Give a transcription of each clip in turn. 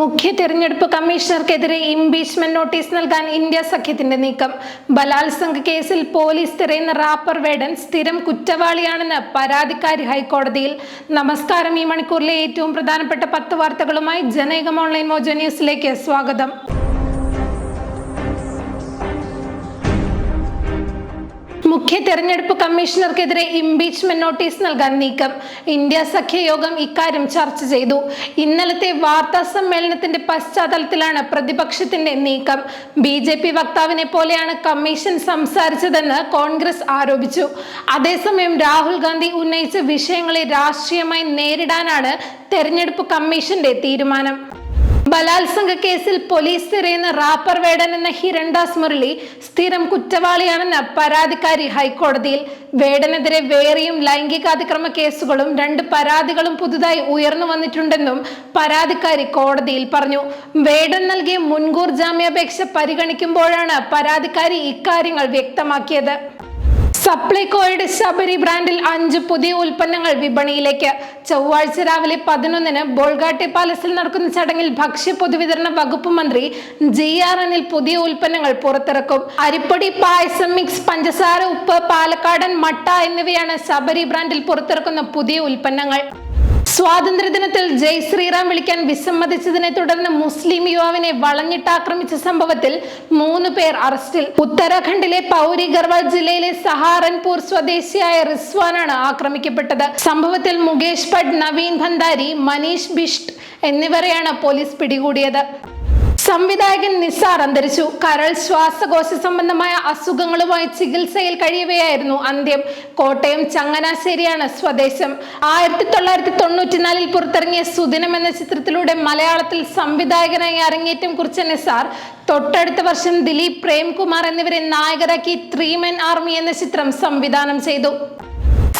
മുഖ്യ തെരഞ്ഞെടുപ്പ് കമ്മീഷണർക്കെതിരെ ഇംപീച്ച്മെന്റ് നോട്ടീസ് നൽകാൻ ഇന്ത്യ സഖ്യത്തിന്റെ നീക്കം. ബലാത്സംഗ കേസിൽ പോലീസ് തിരയുന്ന റാപ്പർ വേടൻ സ്ഥിരം കുറ്റവാളിയാണെന്ന് പരാതിക്കാരി ഹൈക്കോടതിയിൽ. നമസ്കാരം ഈ മണിക്കൂറിലെ ഏറ്റവും പ്രധാനപ്പെട്ട പത്ത് വാർത്തകളുമായി ജനൈകം ഓൺലൈൻ മോജോ ന്യൂസിലേക്ക് സ്വാഗതം. മുഖ്യ തെരഞ്ഞെടുപ്പ് കമ്മീഷണർക്കെതിരെ ഇംപീച്ച്മെന്റ് നോട്ടീസ് നൽകാൻ നീക്കം. ഇന്ത്യ സഖ്യ യോഗം ഇക്കാര്യം ചർച്ച ചെയ്തു. ഇന്നലത്തെ വാർത്താ സമ്മേളനത്തിന്റെ പശ്ചാത്തലത്തിലാണ് പ്രതിപക്ഷത്തിന്റെ നീക്കം. ബി ജെ പി വക്താവിനെ പോലെയാണ് കമ്മീഷൻ സംസാരിച്ചതെന്ന് കോൺഗ്രസ് ആരോപിച്ചു. അതേസമയം രാഹുൽ ഗാന്ധി ഉന്നയിച്ച വിഷയങ്ങളെ രാഷ്ട്രീയമായി നേരിടാനാണ് തെരഞ്ഞെടുപ്പ് കമ്മീഷന്റെ തീരുമാനം. ബലാത്സംഗ കേസിൽ പോലീസ് തിരയുന്ന റാപ്പർ വേടൻ എന്ന ഹിരൺദാസ് മുരളി സ്ഥിരം കുറ്റവാളിയാണെന്ന് പരാതിക്കാരി ഹൈക്കോടതിയിൽ. വേടനെതിരെ വേറെയും ലൈംഗികാതിക്രമ കേസുകളും രണ്ട് പരാതികളും പുതുതായി ഉയർന്നു വന്നിട്ടുണ്ടെന്നും പരാതിക്കാരി കോടതിയിൽ പറഞ്ഞു. വേടൻ നൽകിയ മുൻകൂർ ജാമ്യാപേക്ഷ പരിഗണിക്കുമ്പോഴാണ് പരാതിക്കാരി ഇക്കാര്യങ്ങൾ വ്യക്തമാക്കിയത്. സപ്ലൈകോയുടെ ശബരി ബ്രാൻഡിൽ അഞ്ച് പുതിയ ഉൽപ്പന്നങ്ങൾ വിപണിയിലേക്ക്. ചൊവ്വാഴ്ച രാവിലെ പതിനൊന്നിന് ബോൾഗാട്ടി പാലസിൽ നടക്കുന്ന ചടങ്ങിൽ ഭക്ഷ്യ പൊതുവിതരണ വകുപ്പ് മന്ത്രി ജി ആർ എനിൽ പുതിയ ഉൽപ്പന്നങ്ങൾ പുറത്തിറക്കും. അരിപ്പൊടി പായസം മിക്സ് പഞ്ചസാര ഉപ്പ് പാലക്കാടൻ മട്ട എന്നിവയാണ് ശബരി ബ്രാൻഡിൽ പുറത്തിറക്കുന്ന പുതിയ ഉൽപ്പന്നങ്ങൾ. സ്വാതന്ത്ര്യദിനത്തിൽ ജയ് ശ്രീറാം വിളിക്കാൻ വിസമ്മതിച്ചതിനെ തുടർന്ന് മുസ്ലിം യുവാവിനെ വളഞ്ഞിട്ടാക്രമിച്ച സംഭവത്തിൽ മൂന്ന് പേർ അറസ്റ്റിൽ. ഉത്തരാഖണ്ഡിലെ പൗരി ഗർവാൾ ജില്ലയിലെ സഹാറൻപൂർ സ്വദേശിയായ റിസ്വാനാണ് ആക്രമിക്കപ്പെട്ടത്. സംഭവത്തിൽ മുകേഷ് ഭട്ട് നവീൻ ഭന്ദാരി മനീഷ് ബിഷ്ട് എന്നിവരെയാണ് പോലീസ് പിടികൂടിയത്. സംവിധായകൻ നിസാർ അന്തരിച്ചു. കരൾ ശ്വാസകോശ സംബന്ധമായ അസുഖങ്ങളുമായി ചികിത്സയിൽ കഴിയവെയായിരുന്നു അന്ത്യം. കോട്ടയം ചങ്ങനാശ്ശേരിയാണ് സ്വദേശം. ആയിരത്തി തൊള്ളായിരത്തി തൊണ്ണൂറ്റിനാലിൽ പുറത്തിറങ്ങിയ സുദിനം എന്ന ചിത്രത്തിലൂടെ മലയാളത്തിൽ സംവിധായകനായി അരങ്ങേറ്റം കുറിച്ച നിസാർ തൊട്ടടുത്ത വർഷം ദിലീപ് പ്രേംകുമാർ എന്നിവരെ നായകരാക്കി ത്രീ മെൻ ആർമി എന്ന ചിത്രം സംവിധാനം ചെയ്തു.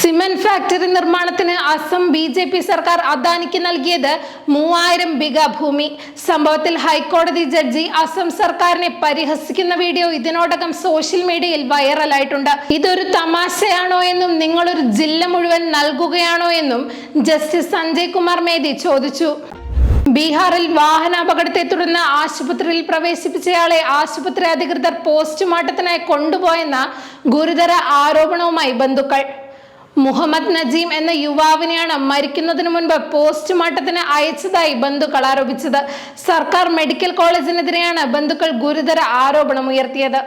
സിമന്റ് ഫാക്ടറി നിർമ്മാണത്തിന് അസം ബി ജെ പി സർക്കാർ അദാനിക്ക് നൽകിയത് മൂവായിരം ബിഗ ഭൂമി. സംഭവത്തിൽ ഹൈക്കോടതി ജഡ്ജി അസം സർക്കാരിനെ പരിഹസിക്കുന്ന വീഡിയോ ഇതിനോടകം സോഷ്യൽ മീഡിയയിൽ വൈറലായിട്ടുണ്ട്. ഇതൊരു തമാശയാണോ എന്നും നിങ്ങളൊരു ജില്ല മുഴുവൻ നൽകുകയാണോ എന്നും ജസ്റ്റിസ് സഞ്ജയ് കുമാർ മേദി ചോദിച്ചു. ബീഹാറിൽ വാഹനാപകടത്തെ തുടർന്ന് ആശുപത്രിയിൽ പ്രവേശിപ്പിച്ചയാളെ ആശുപത്രി അധികൃതർ പോസ്റ്റ്മോർട്ടത്തിനായി കൊണ്ടുപോയെന്ന ഗുരുതര ആരോപണവുമായി ബന്ധുക്കൾ. മുഹമ്മദ് നജീം എന്ന യുവാവിനെയാണ് മരിക്കുന്നതിന് മുൻപ് പോസ്റ്റ്മോർട്ടത്തിന് അയച്ചതായി ബന്ധുക്കൾ ആരോപിച്ചത്. സർക്കാർ മെഡിക്കൽ കോളേജിനെതിരെയാണ് ബന്ധുക്കൾ ഗുരുതര ആരോപണം ഉയർത്തിയത്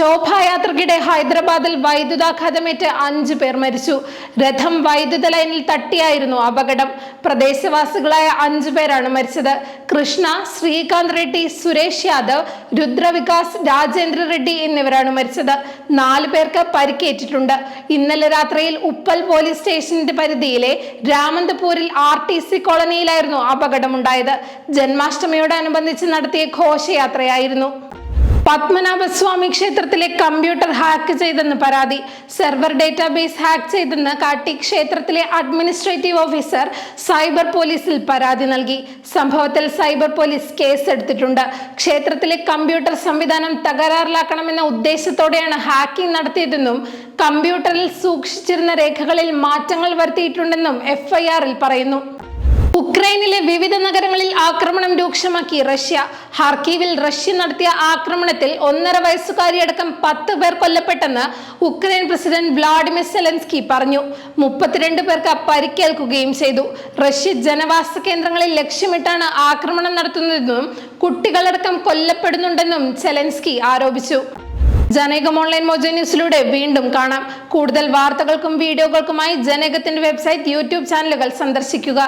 ശോഭായാത്രയ്ക്കിടെ ഹൈദരാബാദിൽ വൈദ്യുതാഘാതമേറ്റ് അഞ്ചു പേർ മരിച്ചു. രഥം വൈദ്യുത ലൈനിൽ തട്ടിയായിരുന്നു അപകടം. പ്രദേശവാസികളായ അഞ്ചു പേരാണ് മരിച്ചത്. കൃഷ്ണ ശ്രീകാന്ത് റെഡ്ഡി സുരേഷ് യാദവ് രുദ്രവികാസ് രാജേന്ദ്ര റെഡ്ഡി എന്നിവരാണ് മരിച്ചത്. നാല് പേർക്ക് പരിക്കേറ്റിട്ടുണ്ട്. ഇന്നലെ രാത്രിയിൽ ഉപ്പൽ പോലീസ് സ്റ്റേഷന്റെ പരിധിയിലെ രാമന്തപൂരിൽ ആർ ടി സി കോളനിയിലായിരുന്നു അപകടമുണ്ടായത്. ജന്മാഷ്ടമിയോടനുബന്ധിച്ച് നടത്തിയ ഘോഷയാത്രയായിരുന്നു. പത്മനാഭസ്വാമി ക്ഷേത്രത്തിലെ കമ്പ്യൂട്ടർ ഹാക്ക് ചെയ്തെന്ന് പരാതി. സെർവർ ഡേറ്റാബേസ് ഹാക്ക് ചെയ്തെന്ന് കാട്ടി ക്ഷേത്രത്തിലെ അഡ്മിനിസ്ട്രേറ്റീവ് ഓഫീസർ സൈബർ പോലീസിൽ പരാതി നൽകി. സംഭവത്തിൽ സൈബർ പോലീസ് കേസ് എടുത്തിട്ടുണ്ട് ക്ഷേത്രത്തിലെ കമ്പ്യൂട്ടർ സംവിധാനം തകരാറിലാക്കണമെന്ന ഉദ്ദേശത്തോടെയാണ് ഹാക്കിംഗ് നടത്തിയതെന്നും കമ്പ്യൂട്ടറിൽ സൂക്ഷിച്ചിരുന്ന രേഖകളിൽ മാറ്റങ്ങൾ വരുത്തിയിട്ടുണ്ടെന്നും എഫ്ഐആറിൽ പറയുന്നു. ഉക്രൈനിലെ വിവിധ നഗരങ്ങളിൽ ആക്രമണം രൂക്ഷമാക്കി റഷ്യ. ഹാർക്കീവിൽ റഷ്യ നടത്തിയ ആക്രമണത്തിൽ ഒന്നര വയസ്സുകാരിയടക്കം പത്ത് പേർ കൊല്ലപ്പെട്ടെന്ന് ഉക്രൈൻ പ്രസിഡന്റ് വ്ളാഡിമിർ സെലൻസ്കി പറഞ്ഞു. മുപ്പത്തിരണ്ട് പേർക്ക് പരിക്കേൽക്കുകയും ചെയ്തു. റഷ്യ ജനവാസ കേന്ദ്രങ്ങളിൽ ലക്ഷ്യമിട്ടാണ് ആക്രമണം നടത്തുന്നതെന്നും കുട്ടികളടക്കം കൊല്ലപ്പെടുന്നുണ്ടെന്നും സെലൻസ്കി ആരോപിച്ചു. ജനകം ഓൺലൈൻ മോജോ ന്യൂസിലൂടെ വീണ്ടും കാണാം. കൂടുതൽ വാർത്തകൾക്കും വീഡിയോകൾക്കുമായി ജനകത്തിന്റെ വെബ്സൈറ്റ് യൂട്യൂബ് ചാനലുകൾ സന്ദർശിക്കുക.